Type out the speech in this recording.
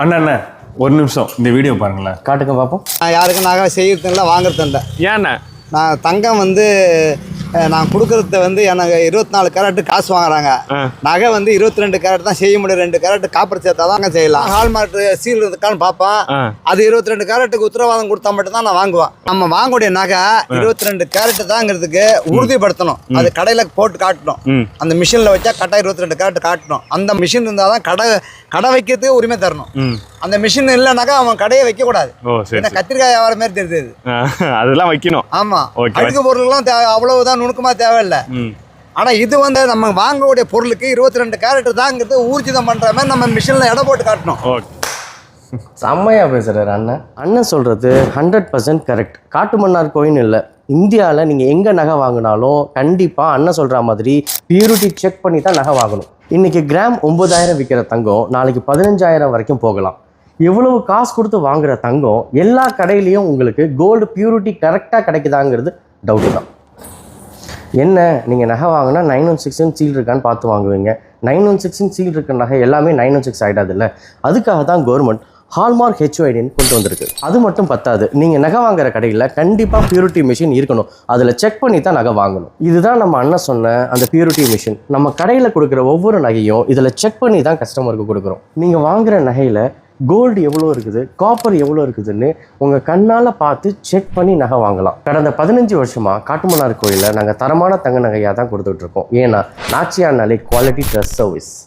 அண்ணா அண்ணா ஒரு நிமிஷம். இந்த வீடியோ பாருங்களேன். காட்டுங்க பார்ப்போம் நான் யாருக்கும் நகை செய்யறதும் இல்லை வாங்குறதும் இல்லை ஏண்ணே நான் தங்கம் வந்து நான் கொடுக்கறத வந்து எனக்கு இருபத்தி நாலு கேரட்டு காசு வாங்குறாங்க. நகை வந்து இருபத்தி ரெண்டு கேரட் தான் செய்ய முடியும். ரெண்டு கேரட் காப்பர் சேர்த்தா தாங்க செய்யலாம். ஹால்மார்க் சீல் இருக்கான்னு பார்ப்பேன். அது இருபத்தி ரெண்டு கேரட்டுக்கு உத்தரவாதம் கொடுத்தா மட்டும் தான் நான் வாங்குவேன். நம்ம வாங்கக்கூடிய நகை இருபத்தி ரெண்டு கேரட் தாங்கிறதுக்கு உறுதிப்படுத்தணும். அது கடையில் போட்டு காட்டணும். அந்த மிஷினில் வச்சா கரெக்டாக இருபத்தி ரெண்டு கேரட் காட்டணும். அந்த மிஷின் இருந்தால் தான் கடை கடை வைக்கிறதுக்கு உரிமை தரணும். அந்த மிஷின் இல்லைனாக்கா அவன் கடையை சரி என்ன கத்திரிக்காய் வியாபாரம் மாதிரி தெரியுது அதெல்லாம் வைக்கணும். ஆமா. அழுக்கு பொருள்லாம் தேவை அவ்வளவுதான் நுணுக்கமா தேவையில்லை. ம். ஆனா இது வந்து நம்ம வாங்கக்கூடிய பொருளுக்கு இருபத்தி ரெண்டு கேரட் தாங்கிறது ஊர்ஜிதம் பண்ற மாதிரி நம்ம மிஷின்ல எடை போட்டு காட்டணும். ஓகே செம்மையா பேசுறாரு அண்ணன். அண்ணன் சொல்றது ஹண்ட்ரட் பர்சன்ட் கரெக்ட் காட்டுமன்னார் கோயின் இல்லை. இந்தியாவில் நீங்கள் எங்கே நகை வாங்கினாலும் கண்டிப்பாக அண்ணன் சொல்கிற மாதிரி பியூரிட்டி செக் பண்ணி தான் நகை வாங்கணும். இன்னைக்கு கிராம் ஒன்பதாயிரம் விற்கிற தங்கம் நாளைக்கு பதினஞ்சாயிரம் வரைக்கும் போகலாம். எவ்வளவு காசு கொடுத்து வாங்குற தங்கம் எல்லா கடையிலையும் உங்களுக்கு கோல்டு பியூரிட்டி கரெக்டாக கிடைக்குதாங்கிறது டவுட்டு தான். என்ன நீங்கள் நகை வாங்கினா நைன் ஒன் சிக்ஸ்னு சீல் இருக்கான்னு பார்த்து வாங்குவீங்க. நைன் ஒன் சிக்ஸ்னு சீல் இருக்க நகை எல்லாமே நைன் ஒன் சிக்ஸ் ஆகிடாதுல்ல அதுக்காக தான் கவர்மெண்ட் ஹால்மார்க் ஹெச்ஓஐடின்னு கொண்டு வந்திருக்கு. அது மட்டும் பத்தாது. நீங்கள் நகை வாங்குற கடையில் கண்டிப்பாக பியூரிட்டி மிஷின் இருக்கணும். அதில் செக் பண்ணி தான் நகை வாங்கணும். இதுதான் நம்ம அண்ணன் சொன்ன அந்த பியூரிட்டி மிஷின் நம்ம கடையில் கொடுக்குற ஒவ்வொரு நகையும் இதில் செக் பண்ணி தான் கஸ்டமருக்கு கொடுக்குறோம். நீங்கள் வாங்குற நகையில் கோல்டு எவ்வளோ இருக்குது? காப்பர் எவ்வளோ இருக்குதுன்னு உங்கள் கண்ணால் பார்த்து செக் பண்ணி நகை வாங்கலாம். கடந்த பதினஞ்சு வருஷமாக காட்டுமன்னார் கோயிலில் நாங்கள் தரமான தங்க நகையாக தான் கொடுத்துட்ருக்கோம் ஏன்னா நாச்சியானாலே குவாலிட்டி ட்ரெஸ் சர்வீஸ்